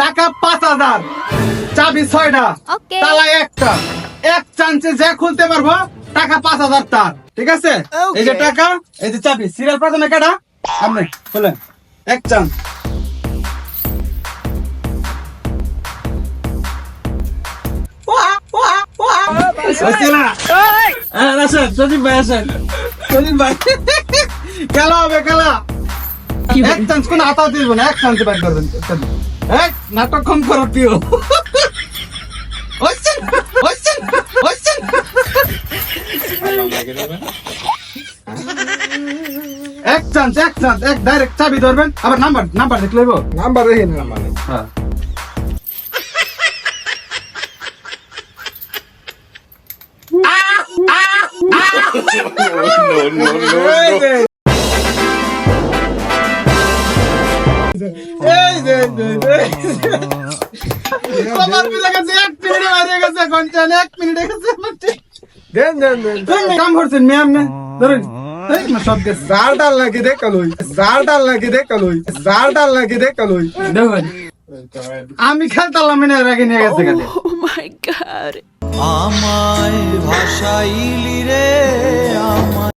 টাকা পাঁচ হাজার। চাবি ছয়টা তালা একটা। এক চান্সে যে খুলতে পারব টাকা পাঁচ হাজার তার। ঠিক আছে? এই যে টাকা এই যে চাবি। সিরিয়াল প্রথমে কাটা? আপনি খুলেন। এক চান্স। না? হ্যাঁ, আসেন, সজীব ভাই আসেন। সজীব ভাই। খেলা হবে খেলা। এক চান্স কোন হাতা দিব না এক চান্স বার করবেন এক নাটক কম করো প্রিয়। এক চান্স এক চান্স এক ডাইরেক্ট চাবি ধরবেন। আবার নাম্বার নাম্বার দেখলে হইবো? নাম্বার রেখে নাম্বার হ্যাঁ। জার ডাল লাগি দে কালুই জার ডাল লাগি দে কালুই জার ডাল লাগি দে কালুই দেখুন আমি খেলতাম না নিয়ে গেছে Oh my god. আমায় আমায়